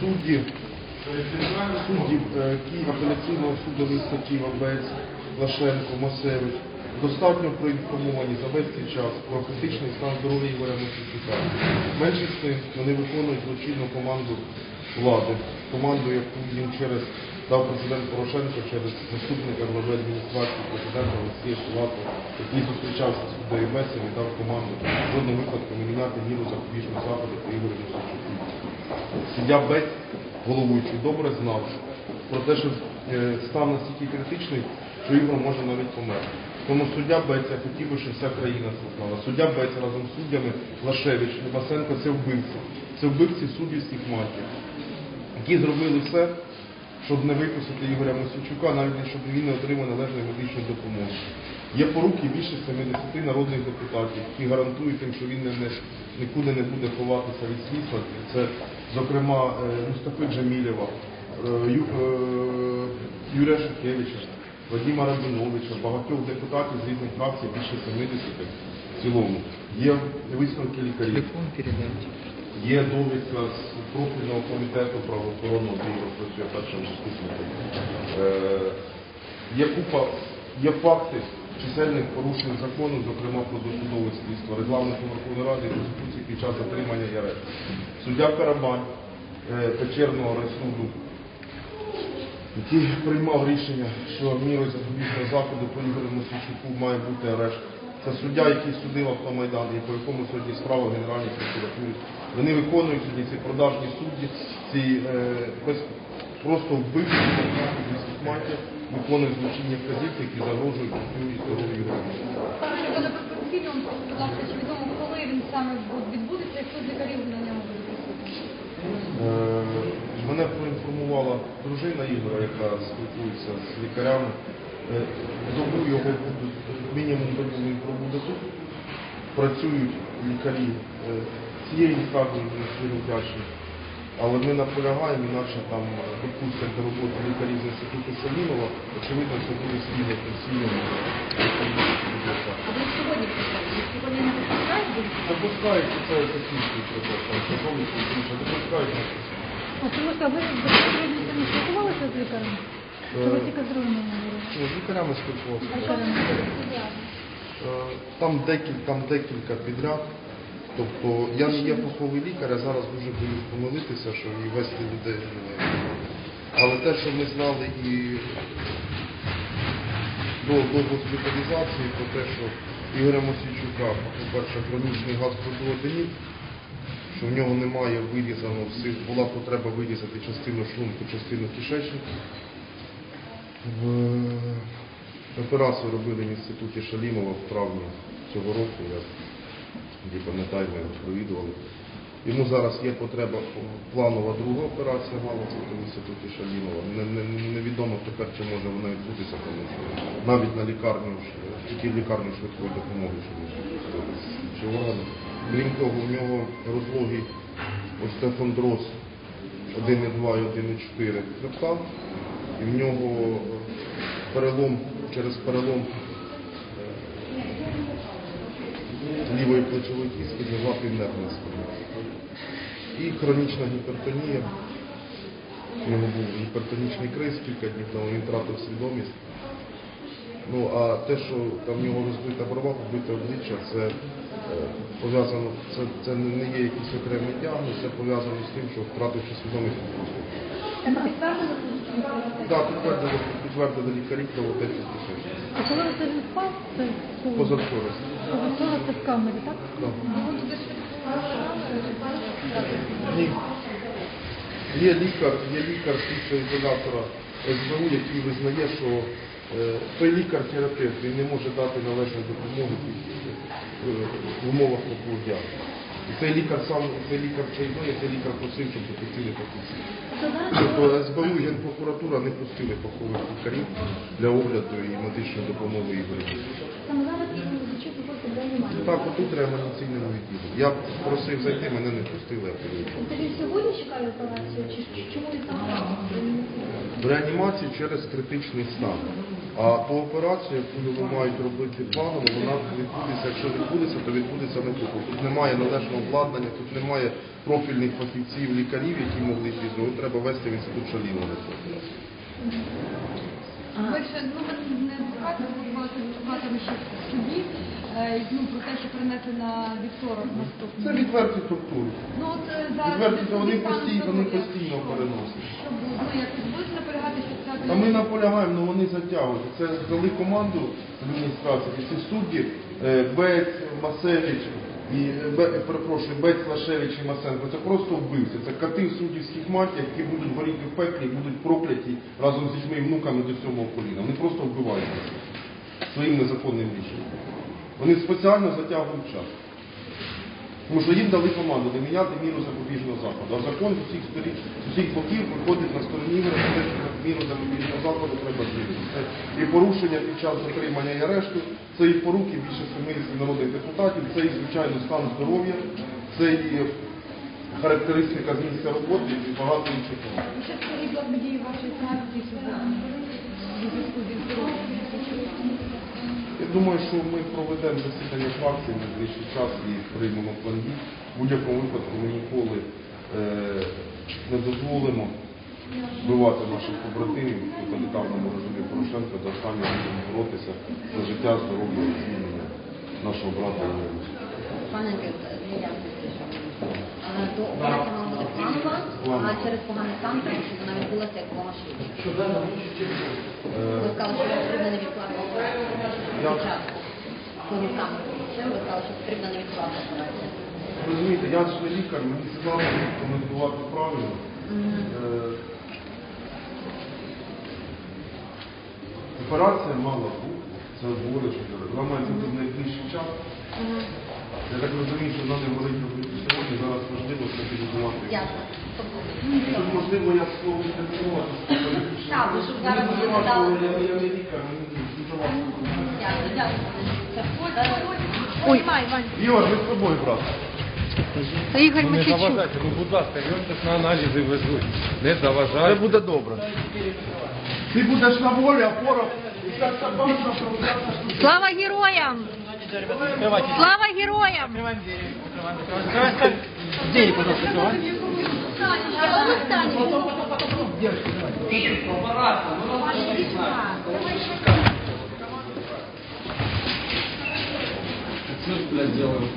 Судді, судді е, Київ апеляційного суду міста Києва Лашенко, Масевич достатньо проінформовані за весь цей час про фізичний стан здоров'я Ігоря Мосійчука. Менше з тим вони виконують злочинну команду влади, команду, яку їм через дав президент Порошенко через заступника глави адміністрації президента Олексія Шилатова, який зустрічався з суддею Бецем і дав команду в жодному випадку не міняти міру запобіжного заходу по Ігорю Мосійчуку. Суддя Бець, головуючий, добре знав про те, що е, стан настільки критичний, що Ігор може навіть померти. Тому суддя Бець, я хотів би, щоб вся країна це знала. Суддя Бець разом з суддями Лашевич, Лібасенко це вбивці. Це вбивці суддівських матір, які зробили все, щоб не випустити Ігоря Мосійчука, навіть щоб він не отримав належної медичної допомоги. Є поруки більше 70 народних депутатів, які гарантують тим, що він не, нікуди не буде ховатися від слідства. Це, зокрема, е, Мустафи Джамілєва, е, Ю, е, Юрія Шухевича, Вадима Рабіновича, багатьох депутатів з різних фракцій, більше 70 в цілому. Є висновки лікарів. Телефон передайте. Є довідка з профільного комітету правоохоронного бюро, працює першим заступником. Е, Є купа, є факти чисельних порушень закону, зокрема про досудове слідство, регламенту Верховної Ради і Конституції під час затримання і. Суддя Карабань е, Печерного райсуду, який приймав рішення, що мірою запобіжного заходу по Ігорю Мосійчуку має бути арешт. Це суддя, який судив автомайдан, і по якому сьогодні справа в Генеральній прокуратурі. Вони виконують сьогодні ці продажні судді, ці е, без, просто вбивці матір, виконують злочинні вказівки, які загрожують життю і здоров'ю Ігоря Пане по будь ласка, чи відомо, коли він саме відбудеться, якщо з лікарів на ньому буде присутні? Е, Мене проінформувала дружина Ігора, яка спілкується з лікарями. Е, Добу його будуть, мінімум добу він пробуде тут. Працюють лікарі е, цієї лікарні, щиро вдячні. Але ми наполягаємо, інакше там е, допустять до роботи лікарів з інституту Шалінова, очевидно, це буде спільно пенсійному. Сьогодні? Сьогодні не? Допускають, це технічний процес, там черговість, інше, допускають. А чому ж ви безпосередньо самі спілкувалися з лікарем? З лікарями спілкувався. Там декілька, там декілька підряд. Тобто я не є фаховий лікар, я зараз дуже боюсь помилитися, що і вести людей. Але те, що ми знали і до, до госпіталізації, про те, що Ігоря Мосійчука, по-перше, хронічний гастродуоденит, що в нього немає вирізано всіх, була потреба вирізати частину шлунку, частину кишечника. В- Операцію робили в інституті Шалімова в травні цього року, я тоді пам'ятаю, ми його провідували. Йому зараз є потреба планова друга операція галузі в інституті Шалімова. Не, не, невідомо тепер, чи може вона відбутися, тому що навіть на лікарню, тільки лікарню швидкої допомоги, що чи органи. Крім того, в нього розлогий остеофондроз 1,2 і 1,4 хребта, і в нього перелом через перелом е, лівої плечової кістки зняла півнервна спина. І хронічна гіпертонія. У нього був гіпертонічний криз кілька днів тому, він втратив свідомість. Ну а те, що там в нього розбита брова, побите обличчя, це е, пов'язано, це, це не є якийсь окремий діагноз, це пов'язано з тим, що втративши свідомість, Так, підтвердили, підтвердили лікарі кровотечу кишечника. А коли він спав, це Позавчора. позавчора це в камері, так? Так. Ні. Є лікар, є лікар слідчого ізолятора СБУ, який визнає, що е, той лікар-терапевт він не може дати належну допомогу е, в умовах такого діагнозу. І цей лікар сам, цей лікар це існує, цей лікар просив, щоб допустили таку ціль. Тобто СБУ і Генпрокуратура не пустили фахових лікарів для огляду і медичної допомоги Ігоря. Саме зараз. Так, отут реанімаційному відділі. Я просив зайти, мене не пустили, я приїхав. Тобто сьогодні чекає операцію, чи чи чому він там? В реанімації через критичний стан. А по операції, яку вони мають робити планово, вона відбудеться, якщо відбудеться, то відбудеться не тут. Тут немає належного обладнання, тут немає профільних фахівців, лікарів, які могли б відновити. Треба вести в інститут Шаліна на цю операцію. Ще ну ми не багато спілкувалися з ще в суді, е, ну про те, що перенесли на вівторок наступний. Це відверті тортури. Ну от е, зараз Відверті, це вони постійно, вони постійно переносять. Що буде? Ну як будуть наполягати, що це Та ми наполягаємо, але вони затягують. Це дали команду адміністрації, ці судді е, Бець, Масевич і е, Бе- перепрошую, Бець, Лашевич і Масенко. Це просто вбивці. Це коти в суддівських матір, які будуть горіти в пеклі, будуть прокляті разом з дітьми і внуками до сьомого коліна. Вони просто вбивають своїм незаконним рішенням. Вони спеціально затягують час. Тому що їм дали команду не міняти міру запобіжного заходу. А закон з усіх сторін, з усіх боків виходить на стороні виробництва, що міру запобіжного заходу треба звільнити. Це і порушення під час затримання і арешту, це і поруки більше 70 народних депутатів, це і звичайно стан здоров'я, це і характеристика з місця роботи і багато інших. речей. Ще вашої фракції сьогодні Я думаю, що ми проведемо засідання фракції в найближчий час і приймемо план дій. В будь-якому випадку ми ніколи е, не дозволимо вбивати наших побратимів в тоталітарному режимі Порошенка до останнього будемо боротися за життя, здоров'я і звільнення нашого брата. Пане Андрію, не дякую, що Е, то операція мала бути планова, а через поганий стан треба, щоб вона відбулася як мова швидше. Ви сказали, що потрібно коли саме ви сказали, що потрібна невідкладна операція. Розумієте, я ж не лікар, мені сказали коментувати правильно. Е, Операція мала бути, це говорить, що вона має бути в найближчий час. Я так розумію, що вона не говорить про сьогодні, зараз важливо це підготувати. Дякую. Тут, можливо, я слово не відмовити. Так, бо щоб зараз не дуже важко, дали. я, я не лікар, важко. Дякую. Ой. Ігор, ми з тобою, брат. Та Ігор Ну, не заважайте, ну будь ласка, йдемте на аналізи везуть. Не заважайте. буде добре. Ти будеш на волі, а порох. Слава героям! Слава героям! Денег, пожалуйста, Давай, Что, блядь, делаем?